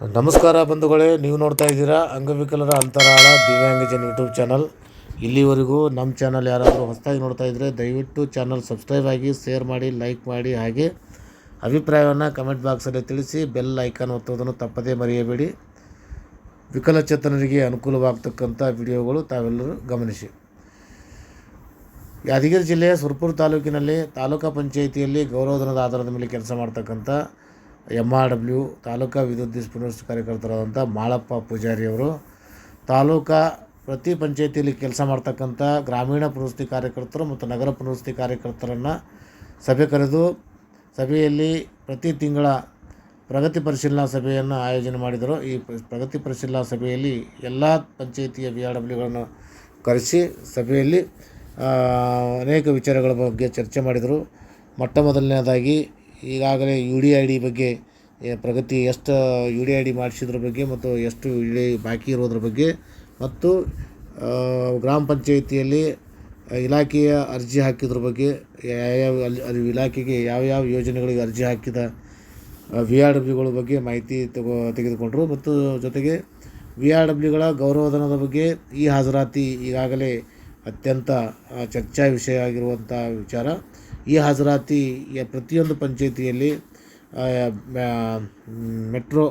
ನಮಸ್ಕಾರ ಬಂಧುಗಳೇ, ನೀವು ನೋಡ್ತಾ ಇದ್ದೀರಾ ಅಂಗವಿಕಲರ ಅಂತರಾಳ ದಿವ್ಯಾಂಗಜನ್ ಯೂಟ್ಯೂಬ್ ಚಾನಲ್. ಇಲ್ಲಿವರೆಗೂ ನಮ್ಮ ಚಾನಲ್ ಯಾರಾದರೂ ಹೊಸದಾಗಿ ನೋಡ್ತಾ ಇದ್ದರೆ ದಯವಿಟ್ಟು ಚಾನಲ್ ಸಬ್ಸ್ಕ್ರೈಬ್ ಆಗಿ, ಶೇರ್ ಮಾಡಿ, ಲೈಕ್ ಮಾಡಿ ಹಾಗೆ ಅಭಿಪ್ರಾಯವನ್ನು ಕಮೆಂಟ್ ಬಾಕ್ಸಲ್ಲಿ ತಿಳಿಸಿ, ಬೆಲ್ ಐಕಾನ್ ಒತ್ತೋದನ್ನು ತಪ್ಪದೇ ಮರೆಯಬೇಡಿ. ವಿಕಲಚೇತನರಿಗೆ ಅನುಕೂಲವಾಗ್ತಕ್ಕಂಥ ವಿಡಿಯೋಗಳು ತಾವೆಲ್ಲರೂ ಗಮನಿಸಿ. ಯಾದಗಿರಿ ಜಿಲ್ಲೆಯ ಸುರ್ಪುರ್ ತಾಲೂಕಿನಲ್ಲಿ ತಾಲೂಕಾ ಪಂಚಾಯಿತಿಯಲ್ಲಿ ಗೌರವಧನದ ಆಧಾರದ ಮೇಲೆ ಕೆಲಸ ಮಾಡ್ತಕ್ಕಂಥ ಎಂ ಆರ್ ಡಬ್ಲ್ಯೂ ತಾಲೂಕಾ ವಿದ್ಯುತ್ ಪುನರ್ವಸತಿ ಕಾರ್ಯಕರ್ತರಾದಂಥ ಮಾಳಪ್ಪ ಪೂಜಾರಿಯವರು, ತಾಲೂಕಾ ಪ್ರತಿ ಪಂಚಾಯಿತಿಯಲ್ಲಿ ಕೆಲಸ ಮಾಡ್ತಕ್ಕಂಥ ಗ್ರಾಮೀಣ ಪುನರ್ವಸತಿ ಕಾರ್ಯಕರ್ತರು ಮತ್ತು ನಗರ ಪುನರ್ವಸತಿ ಕಾರ್ಯಕರ್ತರನ್ನು ಸಭೆ ಕರೆದು ಸಭೆಯಲ್ಲಿ ಪ್ರತಿ ತಿಂಗಳ ಪ್ರಗತಿ ಪರಿಶೀಲನಾ ಸಭೆಯನ್ನು ಆಯೋಜನೆ ಮಾಡಿದರು. ಈ ಪ್ರಗತಿ ಪರಿಶೀಲನಾ ಸಭೆಯಲ್ಲಿ ಎಲ್ಲ ಪಂಚಾಯಿತಿಯ ಬಿ ಆರ್ ಡಬ್ಲ್ಯೂಗಳನ್ನು ಕರೆಸಿ ಸಭೆಯಲ್ಲಿ ಅನೇಕ ವಿಚಾರಗಳ ಬಗ್ಗೆ ಚರ್ಚೆ ಮಾಡಿದರು. ಮೊಟ್ಟ ಮೊದಲನೇದಾಗಿ ಈಗಾಗಲೇ ಯು ಡಿ ಐ ಡಿ ಬಗ್ಗೆ ಪ್ರಗತಿ ಎಷ್ಟು ಯು ಡಿ ಐ ಡಿ ಮಾಡಿಸಿದ್ರ ಬಗ್ಗೆ ಮತ್ತು ಎಷ್ಟು ಯು ಬಾಕಿ ಇರೋದ್ರ ಬಗ್ಗೆ ಮತ್ತು ಗ್ರಾಮ ಪಂಚಾಯಿತಿಯಲ್ಲಿ ಇಲಾಖೆಯ ಅರ್ಜಿ ಹಾಕಿದ್ರ ಬಗ್ಗೆ, ಯಾವ್ಯಾವ ಅಲ್ಲಿ ಅಲ್ಲಿ ಇಲಾಖೆಗೆ ಯಾವ್ಯಾವ ಯೋಜನೆಗಳಿಗೆ ಅರ್ಜಿ ಹಾಕಿದ ವಿ ಆರ್ ಡಬ್ಲ್ಯೂಗಳ ಬಗ್ಗೆ ಮಾಹಿತಿ ತಗೋ, ತೆಗೆದುಕೊಂಡರು ಮತ್ತು ಜೊತೆಗೆ ವಿ ಆರ್ ಡಬ್ಲ್ಯೂಗಳ ಗೌರವಧನದ ಬಗ್ಗೆ ಈ ಹಾಜರಾತಿ ಈಗಾಗಲೇ ಅತ್ಯಂತ ಚರ್ಚಾ ವಿಷಯ ಆಗಿರುವಂಥ ವಿಚಾರ. ಈ ಹಾಜರಾತಿ ಪ್ರತಿಯೊಂದು ಪಂಚಾಯಿತಿಯಲ್ಲಿ ಮೆಟ್ರೋ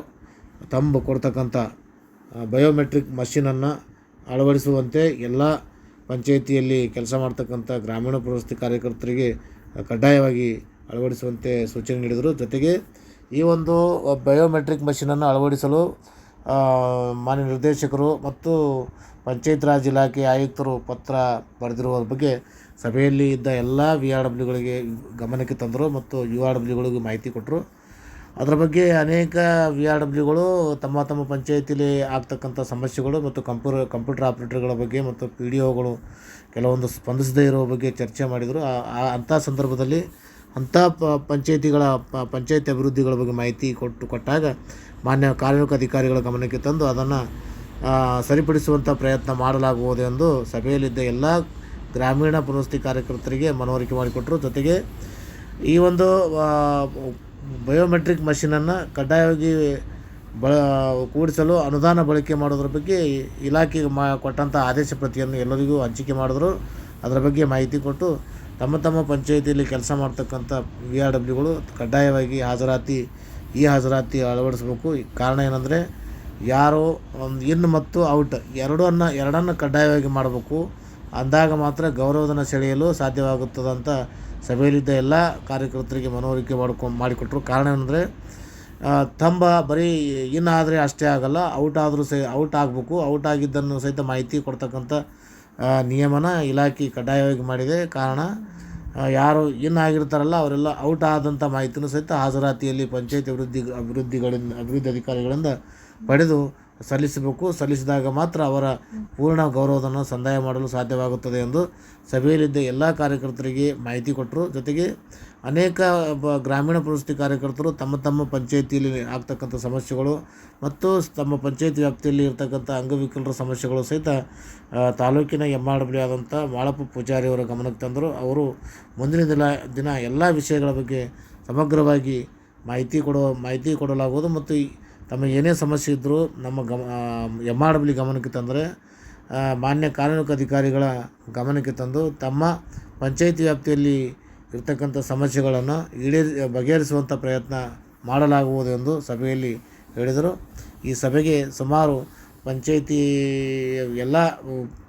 ತಂಬ ಕೊಡ್ತಕ್ಕಂಥ ಬಯೋಮೆಟ್ರಿಕ್ ಮಷಿನನ್ನು ಅಳವಡಿಸುವಂತೆ ಎಲ್ಲ ಪಂಚಾಯಿತಿಯಲ್ಲಿ ಕೆಲಸ ಮಾಡ್ತಕ್ಕಂಥ ಗ್ರಾಮೀಣ ಪ್ರವೃತ್ತಿ ಕಾರ್ಯಕರ್ತರಿಗೆ ಕಡ್ಡಾಯವಾಗಿ ಅಳವಡಿಸುವಂತೆ ಸೂಚನೆ ನೀಡಿದರು. ಜೊತೆಗೆ ಈ ಒಂದು ಬಯೋಮೆಟ್ರಿಕ್ ಮಷಿನನ್ನು ಅಳವಡಿಸಲು ಮಾನ್ಯ ನಿರ್ದೇಶಕರು ಮತ್ತು ಪಂಚಾಯತ್ ರಾಜ್ ಇಲಾಖೆ ಆಯುಕ್ತರು ಪತ್ರ ಬರೆದಿರುವ ಬಗ್ಗೆ ಸಭೆಯಲ್ಲಿ ಇದ್ದ ಎಲ್ಲ ವಿ ಆರ್ ಡಬ್ಲ್ಯೂಗಳಿಗೆ ಗಮನಕ್ಕೆ ತಂದರು ಮತ್ತು ಯು ಆರ್ ಡಬ್ಲ್ಯೂಗಳಿಗೂ ಮಾಹಿತಿ ಕೊಟ್ಟರು ಅದರ ಬಗ್ಗೆ ಅನೇಕ ವಿ ಆರ್ ಡಬ್ಲ್ಯೂಗಳು ತಮ್ಮ ತಮ್ಮ ಪಂಚಾಯತಿಲಿ ಆಗ್ತಕ್ಕಂಥ ಸಮಸ್ಯೆಗಳು ಮತ್ತು ಕಂಪ್ಯೂರ್, ಕಂಪ್ಯೂಟರ್ ಆಪ್ರೇಟರ್ಗಳ ಬಗ್ಗೆ ಮತ್ತು ಪಿ ಡಿ ಒಗಳು ಕೆಲವೊಂದು ಸ್ಪಂದಿಸದೇ ಇರೋ ಬಗ್ಗೆ ಚರ್ಚೆ ಮಾಡಿದರು. ಅಂಥ ಸಂದರ್ಭದಲ್ಲಿ ಅಂಥ ಪ, ಪಂಚಾಯತಿಗಳ, ಪ, ಪಂಚಾಯತಿ ಅಭಿವೃದ್ಧಿಗಳ ಬಗ್ಗೆ ಮಾಹಿತಿ ಕೊಟ್ಟು, ಕೊಟ್ಟಾಗ ಮಾನ್ಯ ಕಾರ್ಮಿಕ ಅಧಿಕಾರಿಗಳ ಗಮನಕ್ಕೆ ತಂದು ಅದನ್ನು ಸರಿಪಡಿಸುವಂಥ ಪ್ರಯತ್ನ ಮಾಡಲಾಗುವುದು ಎಂದು ಸಭೆಯಲ್ಲಿದ್ದ ಎಲ್ಲ ಗ್ರಾಮೀಣ ಪುನರ್ವಸತಿ ಕಾರ್ಯಕರ್ತರಿಗೆ ಮನವರಿಕೆ ಮಾಡಿಕೊಟ್ಟರು. ಜೊತೆಗೆ ಈ ಒಂದು ಬಯೋಮೆಟ್ರಿಕ್ ಮಷಿನನ್ನು ಕಡ್ಡಾಯವಾಗಿ ಬಳ, ಕೂಡಿಸಲು ಅನುದಾನ ಬಳಕೆ ಮಾಡೋದ್ರ ಬಗ್ಗೆ ಇಲಾಖೆಗೆ ಮಾ ಕೊಟ್ಟಂಥ ಆದೇಶ ಪ್ರತಿಯನ್ನು ಎಲ್ಲರಿಗೂ ಹಂಚಿಕೆ ಮಾಡಿದ್ರು. ಅದರ ಬಗ್ಗೆ ಮಾಹಿತಿ ಕೊಟ್ಟು ತಮ್ಮ ತಮ್ಮ ಪಂಚಾಯಿತಿಯಲ್ಲಿ ಕೆಲಸ ಮಾಡ್ತಕ್ಕಂಥ ವಿ ಆರ್ ಡಬ್ಲ್ಯೂಗಳು ಕಡ್ಡಾಯವಾಗಿ ಹಾಜರಾತಿ, ಈ ಹಾಜರಾತಿ ಅಳವಡಿಸ್ಬೇಕು. ಕಾರಣ ಏನಂದರೆ, ಯಾರು ಒಂದು ಇನ್ ಮತ್ತು ಔಟ್ ಎರಡನ್ನು ಎರಡನ್ನು ಕಡ್ಡಾಯವಾಗಿ ಮಾಡಬೇಕು. ಅಂದಾಗ ಮಾತ್ರ ಗೌರವಧನ ಸೆಳೆಯಲು ಸಾಧ್ಯವಾಗುತ್ತದಂತ ಸಭೆಯಲ್ಲಿದ್ದ ಎಲ್ಲ ಕಾರ್ಯಕರ್ತರಿಗೆ ಮನವರಿಕೆ ಮಾಡ್ಕೊ ಮಾಡಿಕೊಟ್ಟರು ಕಾರಣ ಏನಂದರೆ ತಂಬ ಬರೀ ಇನ್ ಆದರೆ ಅಷ್ಟೇ ಆಗಲ್ಲ, ಔಟ್ ಆದರೂ ಸಹ ಔಟ್ ಆಗಬೇಕು. ಔಟ್ ಆಗಿದ್ದನ್ನು ಸಹಿತ ಮಾಹಿತಿ ಕೊಡ್ತಕ್ಕಂಥ ನಿಯಮನ ಇಲಾಖೆ ಕಡ್ಡಾಯವಾಗಿ ಮಾಡಿದೆ. ಕಾರಣ ಯಾರು ಇನ್ ಆಗಿರ್ತಾರಲ್ಲ, ಅವರೆಲ್ಲ ಔಟ್ ಆದಂಥ ಮಾಹಿತಿನೂ ಸಹಿತ ಹಾಜರಾತಿಯಲ್ಲಿ ಪಂಚಾಯತ್ ಅಭಿವೃದ್ಧಿ, ಅಭಿವೃದ್ಧಿಗಳಿಂದ, ಅಭಿವೃದ್ಧಿ ಅಧಿಕಾರಿಗಳಿಂದ ಪಡೆದು ಸಲ್ಲಿಸಬೇಕು. ಸಲ್ಲಿಸಿದಾಗ ಮಾತ್ರ ಅವರ ಪೂರ್ಣ ಗೌರವವನ್ನು ಸಂದಾಯ ಮಾಡಲು ಸಾಧ್ಯವಾಗುತ್ತದೆ ಎಂದು ಸಭೆಯಲ್ಲಿದ್ದ ಎಲ್ಲ ಕಾರ್ಯಕರ್ತರಿಗೆ ಮಾಹಿತಿ ಕೊಟ್ಟರು. ಜೊತೆಗೆ ಅನೇಕ ಗ್ರಾಮೀಣ ಪ್ರವೃತ್ತಿ ಕಾರ್ಯಕರ್ತರು ತಮ್ಮ ತಮ್ಮ ಪಂಚಾಯಿತಿಯಲ್ಲಿ ಆಗ್ತಕ್ಕಂಥ ಸಮಸ್ಯೆಗಳು ಮತ್ತು ತಮ್ಮ ಪಂಚಾಯತ್ ವ್ಯಾಪ್ತಿಯಲ್ಲಿ ಇರತಕ್ಕಂಥ ಅಂಗವಿಕಲರ ಸಮಸ್ಯೆಗಳು ಸಹಿತ ತಾಲೂಕಿನ ಎಂ ಆರ್ ಡಬ್ಲ್ಯೂ ಆದಂಥ ಮಾಳಪ್ಪ ಪೂಜಾರಿ ಅವರ ಗಮನಕ್ಕೆ ತಂದರು. ಅವರು ಮುಂದಿನ ದಿನ ದಿನ ಎಲ್ಲ ವಿಷಯಗಳ ಬಗ್ಗೆ ಸಮಗ್ರವಾಗಿ ಮಾಹಿತಿ ಕೊಡುವ ಮಾಹಿತಿ ಕೊಡಲಾಗುವುದು ಮತ್ತು ಈ ತಮ್ಮ ಏನೇ ಸಮಸ್ಯೆ ಇದ್ದರೂ ನಮ್ಮ ಗಮ ಎಂ ಆರ್ ಡಬ್ಲ್ಯೂ ಗಮನಕ್ಕೆ ತಂದರೆ ಮಾನ್ಯ ಕಾನೂನು ಅಧಿಕಾರಿಗಳ ಗಮನಕ್ಕೆ ತಂದು ತಮ್ಮ ಪಂಚಾಯಿತಿ ವ್ಯಾಪ್ತಿಯಲ್ಲಿ ಇರ್ತಕ್ಕಂಥ ಸಮಸ್ಯೆಗಳನ್ನು ಈಡೇರಿ ಬಗೆಹರಿಸುವಂಥ ಪ್ರಯತ್ನ ಮಾಡಲಾಗುವುದು ಎಂದು ಸಭೆಯಲ್ಲಿ ಹೇಳಿದರು. ಈ ಸಭೆಗೆ ಸುಮಾರು ಪಂಚಾಯಿತಿ, ಎಲ್ಲ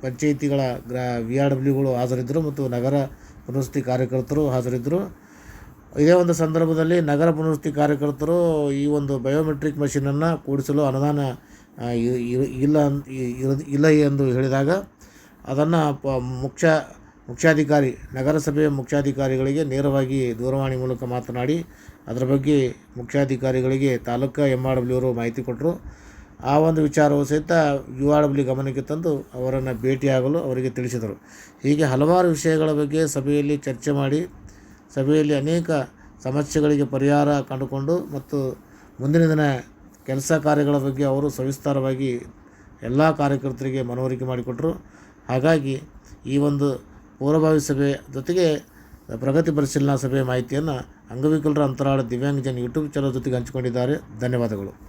ಪಂಚಾಯಿತಿಗಳ ಗ್ರಾ ವಿ ಆರ್ ಡಬ್ಲ್ಯೂಗಳು ಹಾಜರಿದ್ದರು ಮತ್ತು ನಗರ ಪುನರ್ವಸತಿ ಕಾರ್ಯಕರ್ತರು ಹಾಜರಿದ್ದರು. ಇದೇ ಒಂದು ಸಂದರ್ಭದಲ್ಲಿ ನಗರ ಪುನರ್ವಸತಿ ಕಾರ್ಯಕರ್ತರು ಈ ಒಂದು ಬಯೋಮೆಟ್ರಿಕ್ ಮಷೀನನ್ನು ಕೂಡಿಸಲು ಅನುದಾನ ಇಲ್ಲ ಇಲ್ಲ ಎಂದು ಹೇಳಿದಾಗ ಅದನ್ನು ಪ, ಮುಖ್ಯ, ಮುಖ್ಯಾಧಿಕಾರಿ, ನಗರಸಭೆಯ ಮುಖ್ಯಾಧಿಕಾರಿಗಳಿಗೆ ನೇರವಾಗಿ ದೂರವಾಣಿ ಮೂಲಕ ಮಾತನಾಡಿ ಅದರ ಬಗ್ಗೆ ಮುಖ್ಯಾಧಿಕಾರಿಗಳಿಗೆ ತಾಲೂಕಾ ಎಂ ಆರ್ ಡಬ್ಲ್ಯೂ ಅವರು ಮಾಹಿತಿ ಕೊಟ್ಟರು ಆ ಒಂದು ವಿಚಾರವು ಸಹಿತ ಯು ಆರ್ ಡಬ್ಲ್ಯೂ ಗಮನಕ್ಕೆ ತಂದು ಅವರನ್ನು ಭೇಟಿಯಾಗಲು ಅವರಿಗೆ ತಿಳಿಸಿದರು. ಹೀಗೆ ಹಲವಾರು ವಿಷಯಗಳ ಬಗ್ಗೆ ಸಭೆಯಲ್ಲಿ ಚರ್ಚೆ ಮಾಡಿ, ಸಭೆಯಲ್ಲಿ ಅನೇಕ ಸಮಸ್ಯೆಗಳಿಗೆ ಪರಿಹಾರ ಕಂಡುಕೊಂಡು ಮತ್ತು ಮುಂದಿನ ದಿನ ಕೆಲಸ ಕಾರ್ಯಗಳ ಬಗ್ಗೆ ಅವರು ಸವಿಸ್ತಾರವಾಗಿ ಎಲ್ಲ ಕಾರ್ಯಕರ್ತರಿಗೆ ಮನವರಿಕೆ ಮಾಡಿಕೊಟ್ಟರು ಹಾಗಾಗಿ ಈ ಒಂದು ಪೂರ್ವಭಾವಿ ಸಭೆ ಜೊತೆಗೆ ಪ್ರಗತಿ ಪರಿಶೀಲನಾ ಸಭೆಯ ಮಾಹಿತಿಯನ್ನು ಅಂಗವಿಕಲರ ಅಂತರಾಳ ದಿವ್ಯಾಂಗಜನ್ ಯೂಟ್ಯೂಬ್ ಚಾನಲ್ ಜೊತೆಗೆ ಹಂಚಿಕೊಂಡಿದ್ದಾರೆ. ಧನ್ಯವಾದಗಳು.